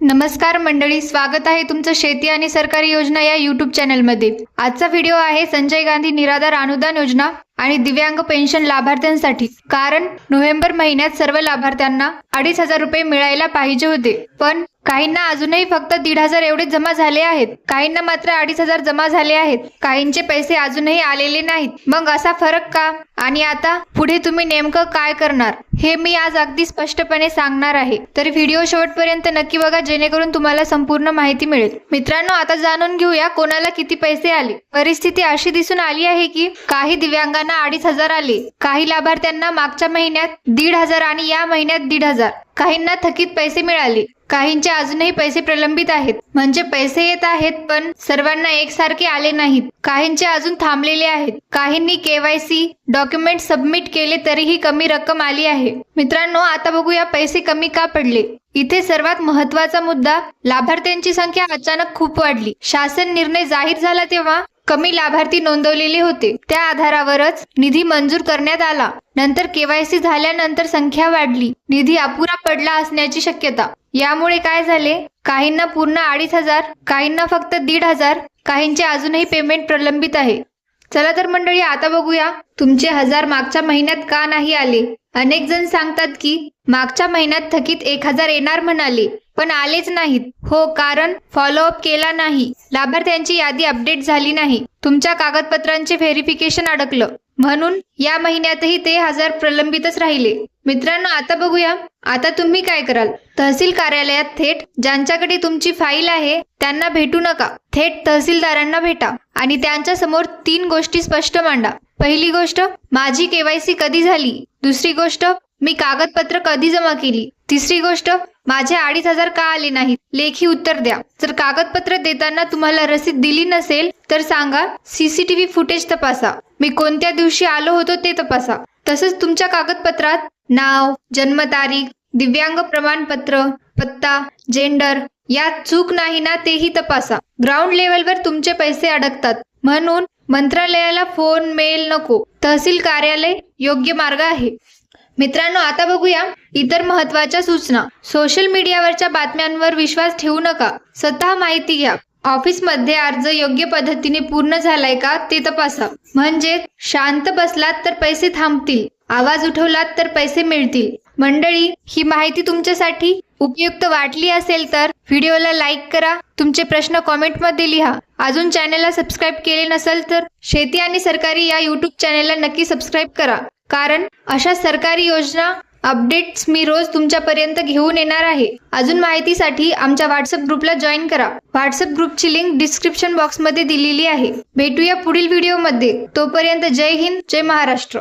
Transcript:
नमस्कार मंडळी स्वागत आहे तुमचं शेती आणि सरकारी योजना या यूट्यूब चॅनलमध्ये आजचा व्हिडिओ आहे संजय गांधी निराधार अनुदान योजना. आणि दिव्यांग पेन्शन लाभार्थ्यांसाठी. कारण नोव्हेंबर महिन्यात सर्व लाभार्थ्यांना अडीच हजार रुपये मिळायला पाहिजे होते. पण काहींना अजूनही फक्त दीड हजार एवढे जमा झाले आहेत. काहींना मात्र अडीच हजार जमा झाले आहेत. काहींचे पैसे अजूनही आलेले नाहीत. मग असा फरक का? आणि आता पुढे तुम्ही नेमकं काय करणार? हे मी आज अगदी स्पष्टपणे सांगणार आहे. तर व्हिडिओ शेवटपर्यंत नक्की बघा जेणेकरून तुम्हाला संपूर्ण माहिती मिळेल. मित्रांनो आता जाणून घेऊया कोणाला किती पैसे आले. परिस्थिती अशी दिसून आली आहे की काही दिव्यांगांना अडीच हजार आले. काही लाभार्थ्यांना मागच्या महिन्यात दीड हजार आणि या महिन्यात दीड हजार. काहींना थकीत पैसे मिळाले. काहींचे अजूनही पैसे प्रलंबित आहेत. म्हणजे पैसे येत आहेत पण सर्वांना एकसारखे आले नाहीत. काहींचे अजून थांबलेले आहेत. काहींनी केवायसी डॉक्युमेंट सबमिट केले तरीही कमी रक्कम आली आहे. मित्रांनो आता बघूया पैसे कमी का पडले. इथे सर्वात महत्त्वाचा मुद्दा लाभार्थ्यांची संख्या अचानक खूप वाढली. शासन निर्णय जाहीर झाला तेव्हा कमी लाभार्थी नोंदवलेले होते. त्या आधारावरच निधी मंजूर करण्यात आला. नंतर केवायसी झाल्यानंतर संख्या वाढली. निधी अपुरा पडला असण्याची शक्यता. यामुळे काय झाले? काहींना पूर्ण अडीच हजार काहींना फक्त दीड हजार काहींचे अजूनही पेमेंट प्रलंबित आहे. चला तर मंडळी आता बघूया तुमचे हजार मागच्या महिन्यात का नाही आले. अनेक जण सांगतात की मागच्या महिन्यात थकीत एक हजार येणार म्हणाले. पण आलेच नाहीत. हो कारण फॉलोअप केला नाही. लाभार्थ्यांची यादी अपडेट झाली नाही. तुमच्या कागदपत्रांचे व्हेरिफिकेशन अडकलं. म्हणून या महिन्यातही ते हजार प्रलंबितच राहिले. मित्रांनो आता बघूया. आता तुम्ही काय कराल? तहसील कार्यालयात थेट ज्यांच्याकडे तुमची फाईल आहे त्यांना भेटू नका. थेट तहसीलदारांना भेटा आणि त्यांच्यासमोर तीन गोष्टी स्पष्ट मांडा. पहिली गोष्ट माझी केवायसी कधी झाली? दुसरी गोष्ट मी कागदपत्र कधी जमा केली? तिसरी गोष्ट माझे अडीच हजार का आले नाहीत? लेखी उत्तर द्या. जर कागदपत्र देताना तुम्हाला रसीद दिली नसेल तर सांगा सीसीटीव्ही फुटेज तपासा. मी कोणत्या दिवशी आलो होतो ते तपासा. तसंच तुमच्या कागदपत्रात नाव जन्मतारीख दिव्यांग प्रमाणपत्र पत्ता जेंडर यात चूक नाही ना तेही तपासा. ग्राउंड लेवलवर तुमचे पैसे अडकतात. म्हणून मंत्रालयाला फोन मेल नको. तहसील कार्यालय योग्य मार्ग आहे. मित्रांनो आता बघूया इतर महत्त्वाच्या सूचना. सोशल मीडियावरच्या बातम्यांवर विश्वास ठेवू नका. स्वतः माहिती घ्या. ऑफिसमध्ये अर्ज योग्य पद्धतीने पूर्ण झालाय का ते तपासा. म्हणजे शांत बसलात तर पैसे थांबतील. आवाज उठवलात तर पैसे मिळतील. मंडळी ही माहिती तुमच्यासाठी उपयुक्त वाटली असेल तर व्हिडिओला लाईक करा. तुमचे प्रश्न कॉमेंटमध्ये लिहा. अजून चॅनलला सबस्क्राईब केले नसेल तर शेती आणि सरकारी या युट्यूब चॅनलला नक्की सबस्क्राईब करा. कारण अशा सरकारी योजना अपडेट्स मी रोज तुमच्यापर्यंत घेऊन येणार आहे. अजून माहितीसाठी आमच्या व्हॉट्सअप ग्रुपला जॉईन करा. व्हॉट्सअप ग्रुपची लिंक डिस्क्रिप्शन बॉक्समध्ये दिलेली आहे. भेटूया पुढील व्हिडिओमध्ये तोपर्यंत जय हिंद जय महाराष्ट्र.